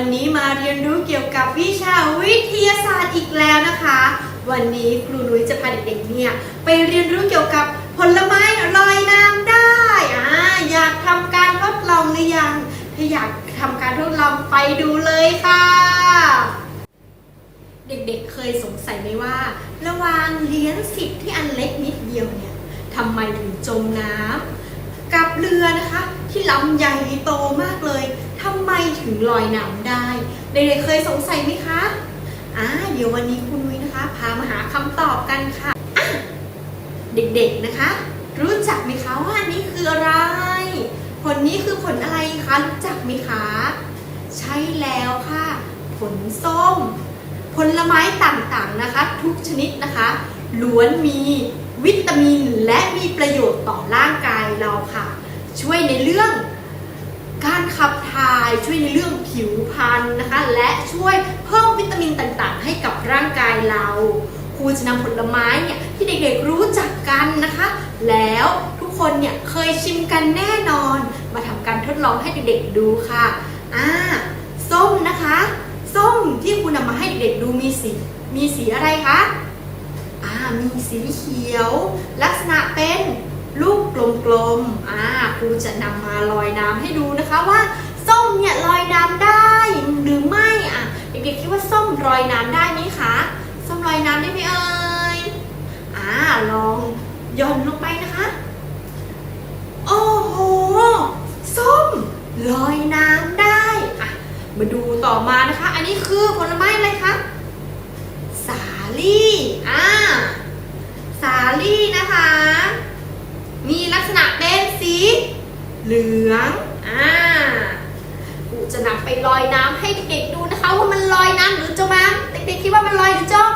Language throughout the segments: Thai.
วันนี้มาเรียนรู้เกี่ยวกับวิชาวิทยาศาสตร์อีกแล้วนะคะ วันนี้ครูนุ้ยจะพาเด็กๆเนี่ยไปเรียนรู้เกี่ยวกับผลไม้ลอยน้ำได้อ่าอยากทำการทดลองหรือยังถ้าอยากทำการทดลองไปดูเลยค่ะ เด็กๆเคยสงสัยไหมว่า ระหว่างเหรียญสิบที่อันเล็กนิดเดียวเนี่ยทำไมถึงจมน้ำกับเรือนะคะ ที่ลำใหญ่โตมากเลย ถึงลอยน้ำได้เด็กๆเคยสงสัยไหมคะอ่าเดี๋ยววันนี้คุณนุ้ยนะคะ พามาหาคำตอบกันค่ะอะเด็กๆนะคะ รู้จักไหมคะว่านนี้คืออะไร ผลนี้คือผลอะไรคะรู้จักไหมคะ ใช่แล้วค่ะ ผลส้ม ผลไม้ต่างๆนะคะ ทุกชนิดนะคะล้วนมีวิตามินและมีประโยชน์ต่อร่างกายเราค่ะ ช่วยในเรื่อง การขับถ่ายช่วยในเรื่องผิวพรรณนะคะ และช่วยเพิ่มวิตามินต่างๆ ให้กับร่างกายเราครูจะนำผลไม้เนี่ยที่เด็กๆรู้จักกันนะคะ แล้วทุกคนเนี่ยเคยชิมกันแน่นอน มาทำการทดลองให้เด็กๆดูค่ะอ่าส้มนะคะ ส้มที่คุณนำมาให้เด็กๆดูมีสีมีสีอะไรคะอ่ามีสีเขียว ลักษณะเป็น ลูกกลมๆ อ่าครูจะนำมาลอยน้ำให้ดูนะคะว่าส้มเนี่ยลอยน้ำได้หรือไม่อะเด็กๆคิดว่าส้มลอยน้ำได้ไหมคะ ส้มลอยน้ำได้ไหมเอ่ยอ่าลองย่อนลงไปนะคะ โอ้โห ส้มลอยน้ำได้อะมาดูต่อมานะคะ อันนี้คือผลไม้อะไรคะสาลี่อ่าสาลี่นะคะ มีลักษณะเป็นสี เหลืองอ่ากูจะนำไปลอยน้ำให้เด็กๆดูนะคะว่ามันลอยน้ำหรือจมน้ำเด็กๆคิดว่ามันลอยหรือจม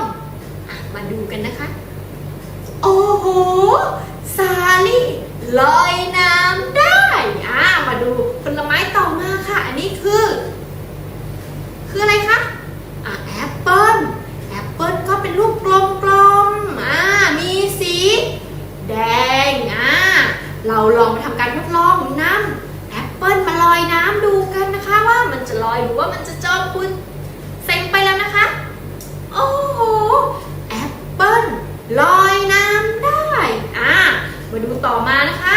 มาดูกันนะคะ โอ้โห สาลี่ลอยน้ำได้ อ่า มาดูผลไม้ต่อมาค่ะ อันนี้คือ คืออะไรคะ อะแอปเปิ้ล แอปเปิ้ลก็เป็นลูกกลมๆ อ่า มีสี แดง อ่า เราลองมาทำการทดลองนำแอปเปิ้ลมาลอยน้ำดูกันนะคะว่ามันจะลอยหรือว่ามันจะจมคุณเซ็งไปแล้วนะคะ โอ้โหแอปเปิ้ลลอยน้ำได้อ่ามาดูต่อมานะคะ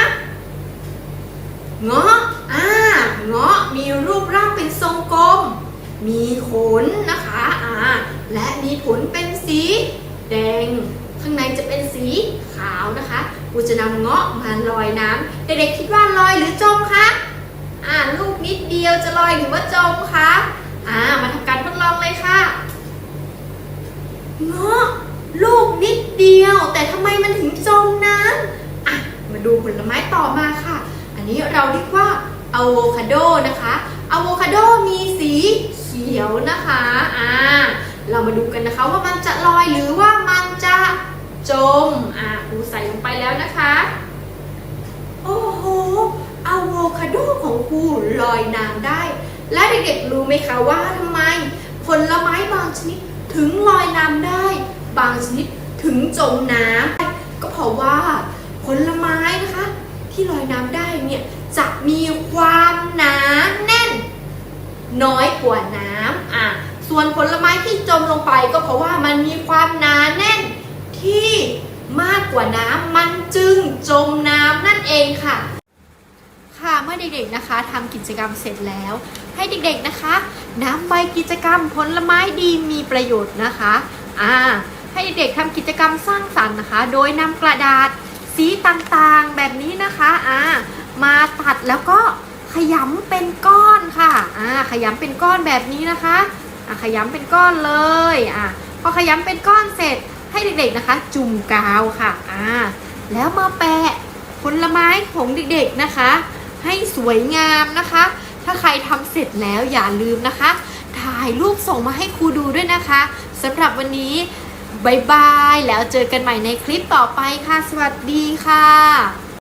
เงาะอ่าเงาะมีรูปร่างเป็นทรงกลม มีขนนะคะอ่าและมีผลเป็นสีแดง ข้างในจะเป็นสีขาวนะคะกูจะนำเงาะมาลอยน้ำเด็กๆคิดว่าลอยหรือจมคะอ่าลูกนิดเดียวจะลอยหรือว่าจมคะอ่ามาทำการทดลองเลยค่ะเงาะลูกนิดเดียว แต่ทำไมมันถึงจมน้ำอะมาดูผลไม้ต่อมาค่ะ อันนี้เราเรียกว่าอะโวคาโดนะคะอะโวคาโดมีสีเขียวนะคะอ่าเรามาดูกันนะคะว่ามันจะลอยหรือว่ามันจะ จม อ่าครูใส่ลงไปแล้วนะคะ โอ้โหอะโวคาโดของครูลอยน้ำได้ และเด็กๆรู้ไหมคะว่าทำไม ผลไม้บางชนิดถึงลอยน้ำได้ บางชนิดถึงจมน้ำก็เพราะว่าผลไม้นะคะ ที่ลอยน้ำได้เนี่ยจะมีความหนาแน่น น้อยกว่าน้ำอะส่วนผลไม้ที่จมลงไปก็เพราะว่ามันมีความหนาแน่น ที่มากกว่าน้ำมันจึงจมน้ำนั่นเองค่ะ ค่ะเมื่อเด็กๆนะคะทำกิจกรรมเสร็จแล้ว ให้เด็กๆนะคะนำใบกิจกรรมผลไม้ดีมีประโยชน์นะคะอ่าให้เด็กๆทำกิจกรรมสร้างสรรค์นะคะ โดยนำกระดาษสีต่างๆแบบนี้นะคะอ่ามาตัดแล้วก็ขยำเป็นก้อนค่ะอ่าขยำเป็นก้อนแบบนี้นะคะอ่าขยำเป็นก้อนเลยอ่าพอขยำเป็นก้อนเสร็จ ให้เด็กๆนะคะ จุ่มกาวค่ะอ่าแล้วมาแปะผลไม้ของเด็กๆนะคะ ให้สวยงามนะคะ ถ้าใครทำเสร็จแล้วอย่าลืมนะคะ ถ่ายรูปส่งมาให้ครูดูด้วยนะคะสำหรับวันนี้บายบาย แล้วเจอกันใหม่ในคลิปต่อไปค่ะ สวัสดีค่ะ